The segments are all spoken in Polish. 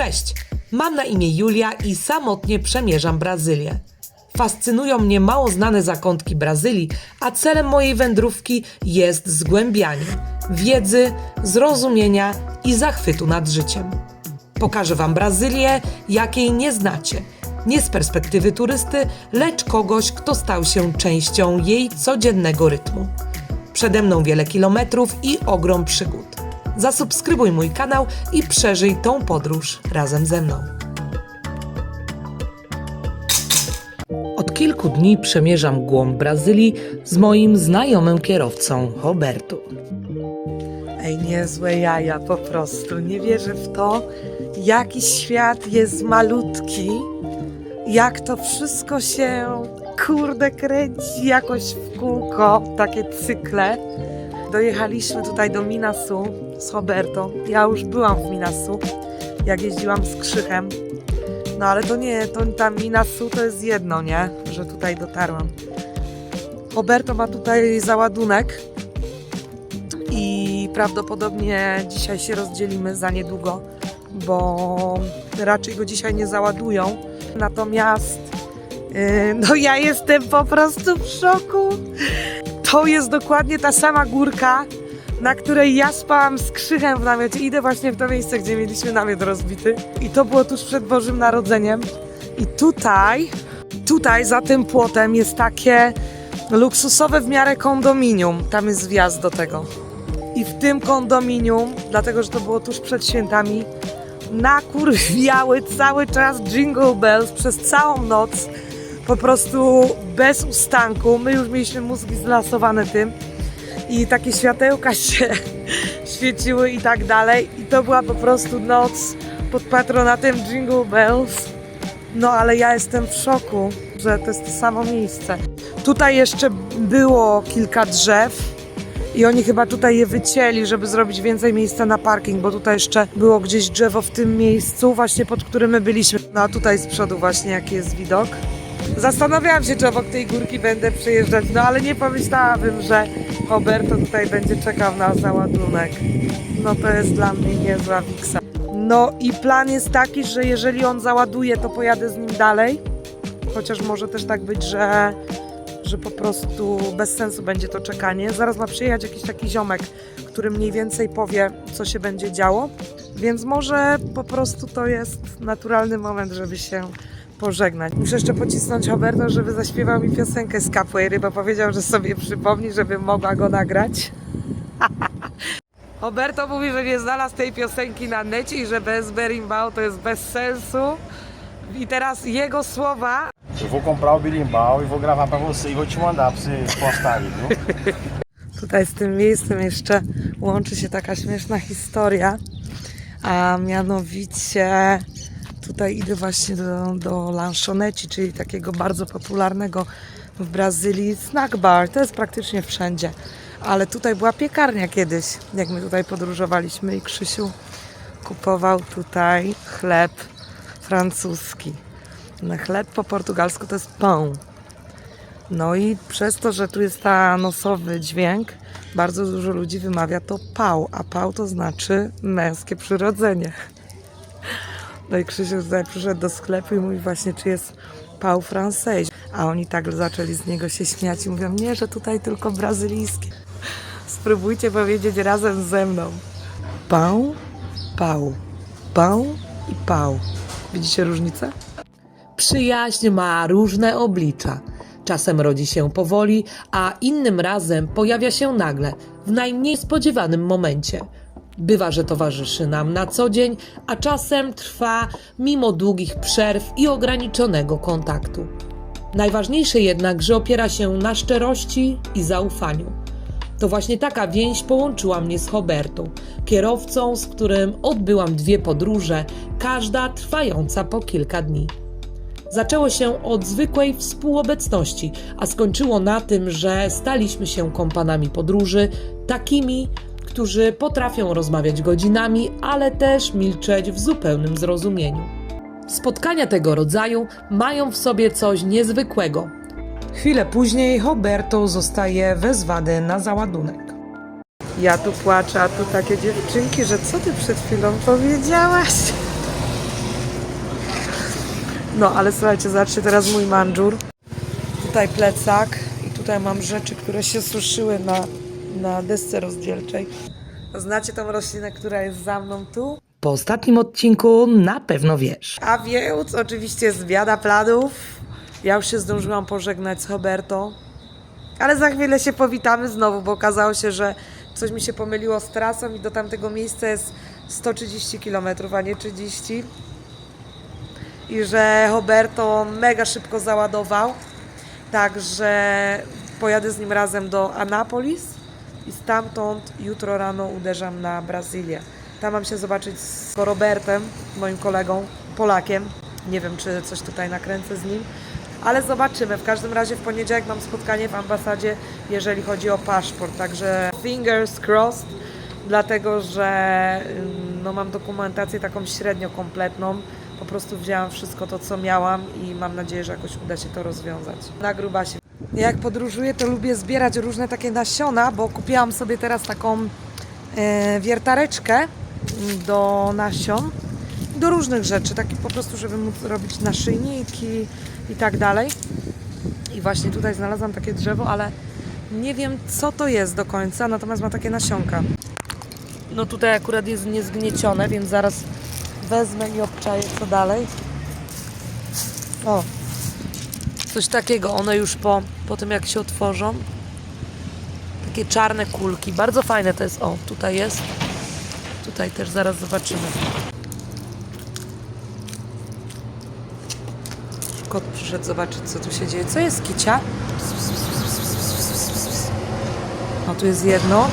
Cześć, mam na imię Julia i samotnie przemierzam Brazylię. Fascynują mnie mało znane zakątki Brazylii, a celem mojej wędrówki jest zgłębianie wiedzy, zrozumienia i zachwytu nad życiem. Pokażę Wam Brazylię, jakiej nie znacie. Nie z perspektywy turysty, lecz kogoś, kto stał się częścią jej codziennego rytmu. Przede mną wiele kilometrów i ogrom przygód. Zasubskrybuj mój kanał i przeżyj tą podróż razem ze mną. Od kilku dni przemierzam głąb Brazylii z moim znajomym kierowcą Roberto. Ej, niezłe jaja po prostu. Nie wierzę w to, jaki świat jest malutki, jak to wszystko się kurde kręci jakoś w kółko, takie cykle. Dojechaliśmy tutaj do Minasu z Roberto. Ja już byłam w Minasu, jak jeździłam z Krzychem. No ale to nie, to tam Minasu to jest jedno, nie? Że tutaj dotarłam. Roberto ma tutaj załadunek i prawdopodobnie dzisiaj się rozdzielimy za niedługo, bo raczej go dzisiaj nie załadują. Natomiast yy, no ja jestem po prostu w szoku. To jest dokładnie ta sama górka, na której ja spałam z krzychem w namiocie. Idę właśnie w to miejsce, gdzie mieliśmy namiot rozbity. I to było tuż przed Bożym Narodzeniem. I tutaj, tutaj za tym płotem jest takie luksusowe w miarę kondominium. Tam jest wjazd do tego. I w tym kondominium, dlatego że to było tuż przed świętami, nakurwiały cały czas Jingle Bells przez całą noc. Po prostu bez ustanku. My już mieliśmy mózgi zlasowane tym i takie światełka się świeciły i tak dalej. I to była po prostu noc pod patronatem Jingle Bells. No ale ja jestem w szoku, że to jest to samo miejsce. Tutaj jeszcze było kilka drzew i oni chyba tutaj je wycięli, żeby zrobić więcej miejsca na parking, bo tutaj jeszcze było gdzieś drzewo w tym miejscu, właśnie pod którym my byliśmy. No a tutaj z przodu właśnie jaki jest widok. Zastanawiałam się, czy obok tej górki będę przejeżdżać, no ale nie pomyślałabym, że Roberto tutaj będzie czekał na załadunek. No to jest dla mnie niezła wiksa. No i plan jest taki, że jeżeli on załaduje, to pojadę z nim dalej. Chociaż może też tak być, że, że po prostu bez sensu będzie to czekanie. Zaraz ma przyjechać jakiś taki ziomek, który mniej więcej powie, co się będzie działo. Więc może po prostu to jest naturalny moment, żeby się pożegnać. Muszę jeszcze pocisnąć Roberto, żeby zaśpiewał mi piosenkę z capoeiry, bo powiedział, że sobie przypomni, żebym mogła go nagrać. Roberto mówi, że nie znalazł tej piosenki na necie i że bez berimbau to jest bez sensu. I teraz jego słowa. Eu vou comprar o berimbau e vou gravar pra você e vou te mandar pra você postar viu? Tutaj z tym miejscem jeszcze łączy się taka śmieszna historia, a mianowicie tutaj idę właśnie do, do Lanchoneci, czyli takiego bardzo popularnego w Brazylii snack bar. To jest praktycznie wszędzie. Ale tutaj była piekarnia kiedyś, jak my tutaj podróżowaliśmy i Krzysiu kupował tutaj chleb francuski. No, chleb po portugalsku to jest pão. No i przez to, że tu jest ta nosowy dźwięk, bardzo dużo ludzi wymawia to pał, a pał to znaczy męskie przyrodzenie. No i Krzysiu tutaj przyszedł do sklepu i mówi właśnie, czy jest pał français. A oni tak zaczęli z niego się śmiać i mówią, nie, że tutaj tylko brazylijskie. Spróbujcie powiedzieć razem ze mną. Pał, pał, pał i pał. Widzicie różnicę? Przyjaźń ma różne oblicza. Czasem rodzi się powoli, a innym razem pojawia się nagle, w najmniej spodziewanym momencie. Bywa, że towarzyszy nam na co dzień, a czasem trwa mimo długich przerw i ograniczonego kontaktu. Najważniejsze jednak, że opiera się na szczerości i zaufaniu. To właśnie taka więź połączyła mnie z Robertą, kierowcą, z którym odbyłam dwie podróże, każda trwająca po kilka dni. Zaczęło się od zwykłej współobecności, a skończyło na tym, że staliśmy się kompanami podróży, takimi, którzy potrafią rozmawiać godzinami, ale też milczeć w zupełnym zrozumieniu. Spotkania tego rodzaju mają w sobie coś niezwykłego. Chwilę później Roberto zostaje wezwany na załadunek. Ja tu płaczę, a tu takie dziewczynki, że co ty przed chwilą powiedziałaś? No, ale słuchajcie, zobaczcie teraz mój mandżur. Tutaj plecak i tutaj mam rzeczy, które się suszyły na, na desce rozdzielczej. Znacie tą roślinę, która jest za mną tu? Po ostatnim odcinku na pewno wiesz. A więc oczywiście zwiada planów. Ja już się zdążyłam pożegnać z Roberto. Ale za chwilę się powitamy znowu, bo okazało się, że coś mi się pomyliło z trasą i do tamtego miejsca jest 130 km, a nie 30. I że Roberto mega szybko załadował. Także pojadę z nim razem do Anapolis i stamtąd jutro rano uderzam na Brazylię. Tam mam się zobaczyć z Robertem, moim kolegą, Polakiem. Nie wiem, czy coś tutaj nakręcę z nim, ale zobaczymy. W każdym razie w poniedziałek mam spotkanie w ambasadzie, jeżeli chodzi o paszport. Także fingers crossed, dlatego że ym, no, mam dokumentację taką średnio kompletną. Po prostu wzięłam wszystko to, co miałam i mam nadzieję, że jakoś uda się to rozwiązać. Na grubasie. Jak podróżuję, to lubię zbierać różne takie nasiona, bo kupiłam sobie teraz taką e, wiertareczkę do nasion, do różnych rzeczy, takie po prostu, żeby móc robić naszyjniki i tak dalej. I właśnie tutaj znalazłam takie drzewo, ale nie wiem co to jest do końca, natomiast ma takie nasionka. No tutaj akurat jest niezgniecione, więc zaraz wezmę i obczaję co dalej. O, coś takiego, one już po, po tym jak się otworzą. Takie czarne kulki, bardzo fajne to jest. O, tutaj jest. Tutaj też zaraz zobaczymy. Kot przyszedł zobaczyć, co tu się dzieje. Co jest kicia? O, tu jest jedno.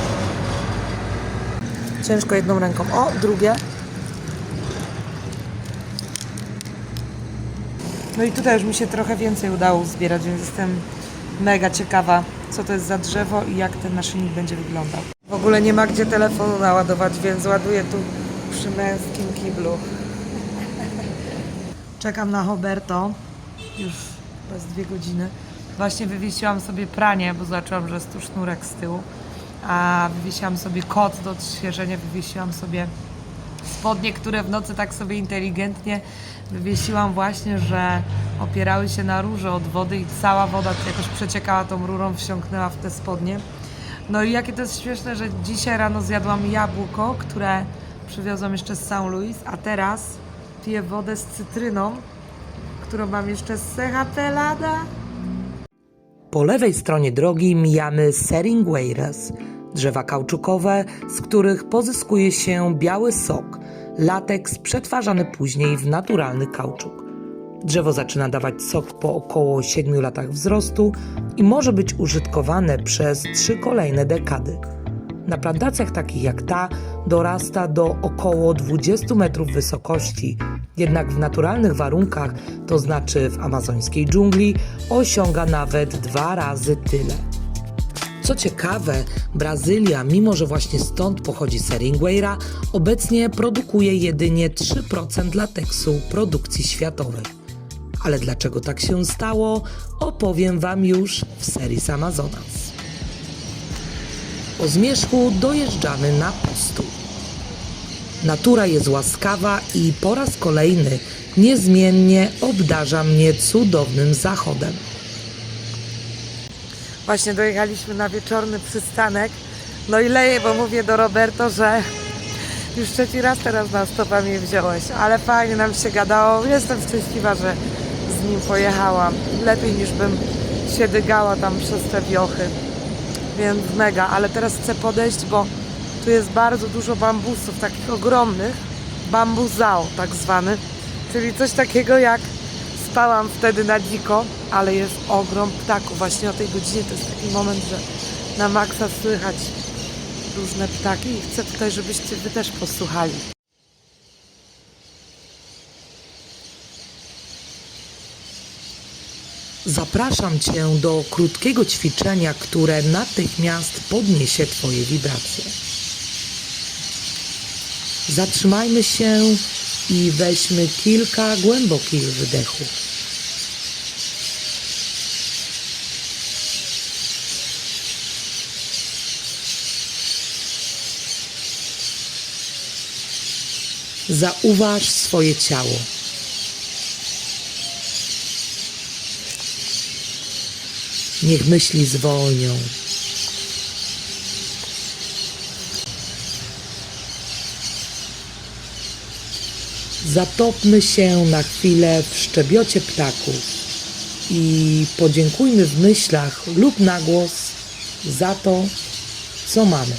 Ciężko jedną ręką. O, drugie. No i tutaj już mi się trochę więcej udało zbierać, więc jestem mega ciekawa, co to jest za drzewo i jak ten naszyjnik będzie wyglądał. W ogóle nie ma gdzie telefonu naładować, więc ładuję tu przy męskim kiblu. Czekam na Roberto. Już bez dwie godziny. Właśnie wywiesiłam sobie pranie, bo zobaczyłam, że jest tu sznurek z tyłu. A wywiesiłam sobie kot do odświeżenia, wywiesiłam sobie spodnie, które w nocy tak sobie inteligentnie wywiesiłam właśnie, że opierały się na rurze od wody i cała woda jakoś przeciekała tą rurą, wsiąknęła w te spodnie. No i jakie to jest śmieszne, że dzisiaj rano zjadłam jabłko, które przywiozłam jeszcze z St. Louis, a teraz piję wodę z cytryną, którą mam jeszcze z Serra Pelada. Po lewej stronie drogi mijamy seringueiras, drzewa kauczukowe, z których pozyskuje się biały sok, lateks przetwarzany później w naturalny kauczuk. Drzewo zaczyna dawać sok po około 7 latach wzrostu i może być użytkowane przez trzy kolejne dekady. Na plantacjach takich jak ta dorasta do około 20 metrów wysokości, jednak w naturalnych warunkach, to znaczy w amazońskiej dżungli, osiąga nawet dwa razy tyle. Co ciekawe, Brazylia, mimo że właśnie stąd pochodzi seringueira, obecnie produkuje jedynie 3% lateksu produkcji światowej. Ale dlaczego tak się stało, opowiem Wam już w serii z Amazonas. O zmierzchu dojeżdżamy na postój. Natura jest łaskawa i po raz kolejny niezmiennie obdarza mnie cudownym zachodem. Właśnie dojechaliśmy na wieczorny przystanek. No i leję, bo mówię do Roberto, że już trzeci raz teraz na stopa mnie wziąłeś, ale fajnie nam się gadało. Jestem szczęśliwa, że z nim pojechałam. Lepiej niż bym się dygała tam przez te wiochy. Więc mega, ale teraz chcę podejść, bo tu jest bardzo dużo bambusów, takich ogromnych. Bambuzał tak zwany, czyli coś takiego jak spałam wtedy na dziko, ale jest ogrom ptaków. Właśnie o tej godzinie to jest taki moment, że na maksa słychać różne ptaki i chcę tutaj, żebyście wy też posłuchali. Zapraszam Cię do krótkiego ćwiczenia, które natychmiast podniesie Twoje wibracje. Zatrzymajmy się i weźmy kilka głębokich wydechów. Zauważ swoje ciało. Niech myśli zwolnią. Zatopmy się na chwilę w szczebiocie ptaków i podziękujmy w myślach lub na głos za to, co mamy.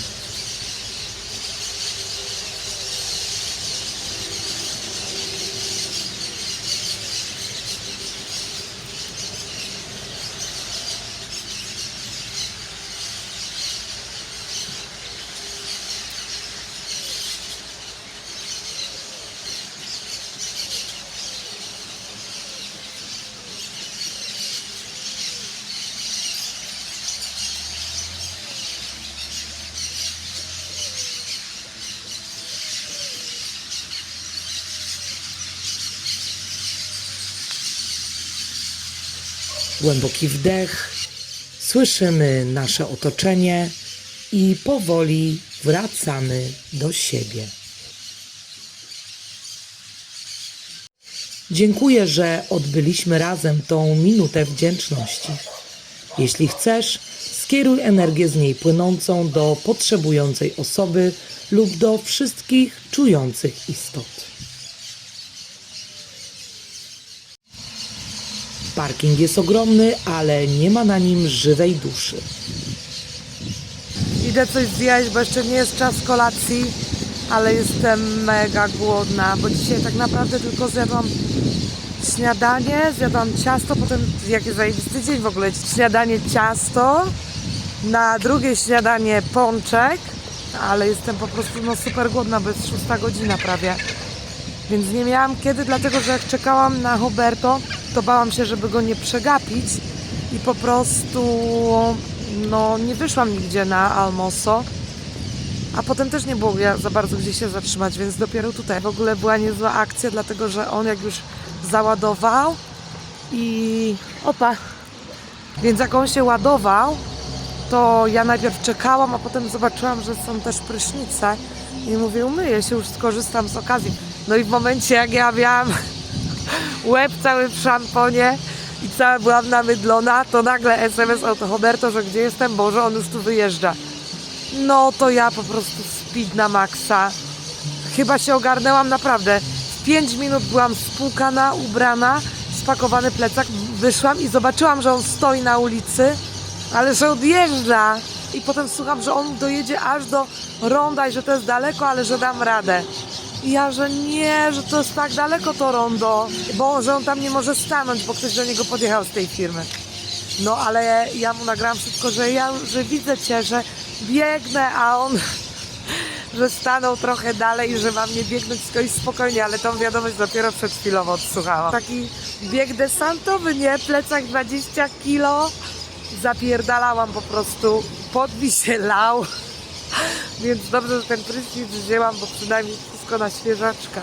Głęboki wdech, słyszymy nasze otoczenie i powoli wracamy do siebie. Dziękuję, że odbyliśmy razem tą minutę wdzięczności. Jeśli chcesz, skieruj energię z niej płynącą do potrzebującej osoby lub do wszystkich czujących istot. Parking jest ogromny, ale nie ma na nim żywej duszy. Idę coś zjeść, bo jeszcze nie jest czas kolacji, ale jestem mega głodna, bo dzisiaj tak naprawdę tylko zjadłam śniadanie, zjadłam ciasto, potem jaki zajebisty dzień w ogóle. Śniadanie ciasto, na drugie śniadanie pączek, ale jestem po prostu no super głodna, bo jest szósta godzina prawie. Więc nie miałam kiedy, dlatego że jak czekałam na Huberto, to bałam się, żeby go nie przegapić i po prostu no nie wyszłam nigdzie na Almoso. A potem też nie było za bardzo gdzie się zatrzymać, więc dopiero tutaj w ogóle była niezła akcja, dlatego że on jak już załadował i opa. Więc jak on się ładował, to ja najpierw czekałam, a potem zobaczyłam, że są też prysznice i mówię, umyję się, już skorzystam z okazji. No i w momencie jak ja miałam łeb cały w szamponie i cała byłam namydlona, to nagle SMS od Roberto, że gdzie jestem, bo że on już tu wyjeżdża. No to ja po prostu speed na maksa. Chyba się ogarnęłam naprawdę. W 5 minut byłam spłukana, ubrana, spakowany plecak. Wyszłam i zobaczyłam, że on stoi na ulicy, ale że odjeżdża. I potem słucham, że on dojedzie aż do ronda i że to jest daleko, ale że dam radę. I ja, że nie, że to jest tak daleko to rondo, bo że on tam nie może stanąć, bo ktoś do niego podjechał z tej firmy. No ale ja mu nagrałam wszystko, że ja że widzę cię, że biegnę, a on że stanął trochę dalej że mam nie biegnąć tylko i spokojnie, ale tą wiadomość dopiero przed chwilą odsłuchałam. Taki bieg desantowy, nie? Plecak 20 kilo. Zapierdalałam po prostu. Pot mi się lał. Więc dobrze, że ten prysznic wzięłam, bo przynajmniej wszystko na świeżaczka.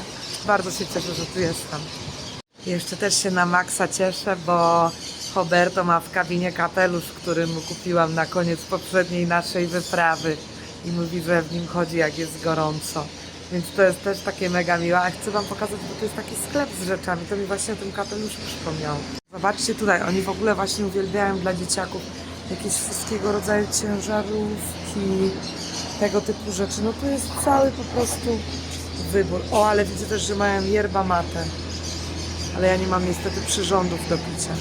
Bardzo się cieszę, że tu jestem. Jeszcze też się na maksa cieszę, bo Roberto ma w kabinie kapelusz, który mu kupiłam na koniec poprzedniej naszej wyprawy i mówi, że w nim chodzi jak jest gorąco. Więc to jest też takie mega miłe. A chcę Wam pokazać, bo to jest taki sklep z rzeczami. To mi właśnie o tym kapeluszu przypomniało. Zobaczcie tutaj, oni w ogóle właśnie uwielbiają dla dzieciaków jakieś wszystkiego rodzaju ciężarówki, tego typu rzeczy. No tu jest cały po prostu wybór. O, ale widzę też, że mają yerba mate. Ale ja nie mam niestety przyrządów do picia.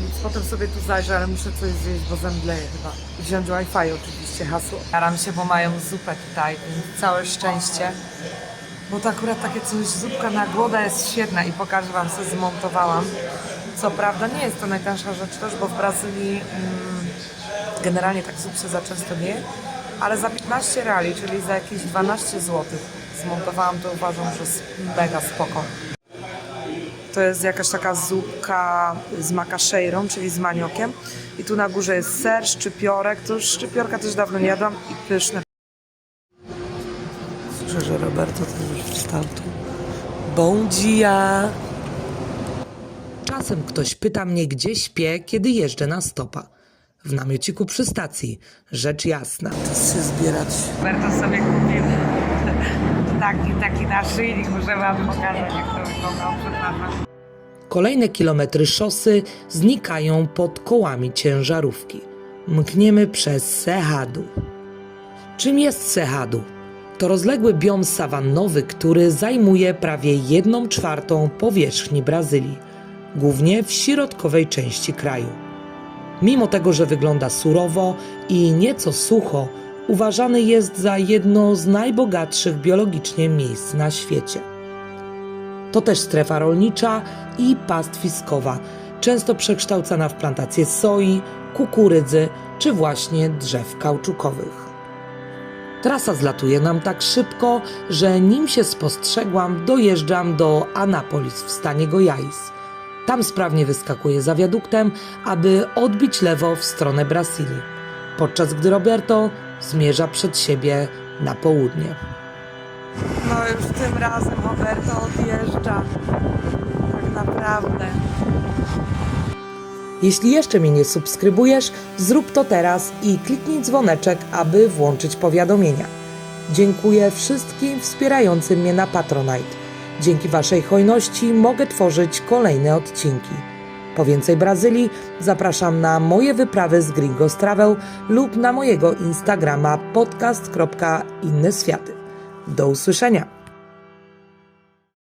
Więc potem sobie tu zajrzę, ale muszę coś zjeść, bo zemdleję chyba. I Wziąć Wi-Fi oczywiście, hasło. Jaram się, bo mają zupę tutaj, całe szczęście. Bo to akurat takie coś, zupka na głodę jest świetna i pokażę Wam, co zmontowałam. Co prawda nie jest to najtańsza rzecz też, bo w Brazylii mm, generalnie tak zup się za często nie ale za 15 reali, czyli za jakieś 12 zł zmontowałam to uważam, że jest mega spoko. To jest jakaś taka zupka z makaszejrą, czyli z maniokiem. I tu na górze jest ser, szczypiorek. To już szczypiorka też dawno nie jadłam i pyszne. Słyszę, że Roberto też już wstał tu. Bom dia! Czasem ktoś pyta mnie, gdzie śpię, kiedy jeżdżę na stopa. W namiociku przy stacji. Rzecz jasna. Chcę zbierać. Roberto sobie kupił taki, taki naszyjnik, muszę wam pokazać jak to wygląda, przepraszam. Kolejne kilometry szosy znikają pod kołami ciężarówki. Mkniemy przez Cerrado. Czym jest Cerrado? To rozległy biom sawannowy, który zajmuje prawie 1 czwartą powierzchni Brazylii, głównie w środkowej części kraju. Mimo tego, że wygląda surowo i nieco sucho, uważany jest za jedno z najbogatszych biologicznie miejsc na świecie. To też strefa rolnicza i pastwiskowa, często przekształcana w plantacje soi, kukurydzy czy właśnie drzew kauczukowych. Trasa zlatuje nam tak szybko, że nim się spostrzegłam, dojeżdżam do Anapolis w stanie Goiás. Tam sprawnie wyskakuję za wiaduktem, aby odbić lewo w stronę Brazylii, podczas gdy Roberto zmierza przed siebie na południe. No już tym razem Roberto odjeżdża. Tak naprawdę. Jeśli jeszcze mnie nie subskrybujesz, zrób to teraz i kliknij dzwoneczek, aby włączyć powiadomienia. Dziękuję wszystkim wspierającym mnie na Patronite. Dzięki Waszej hojności mogę tworzyć kolejne odcinki. Po więcej Brazylii zapraszam na moje wyprawy z Gringos Travel lub na mojego Instagrama podcast.inneswiaty. Do usłyszenia!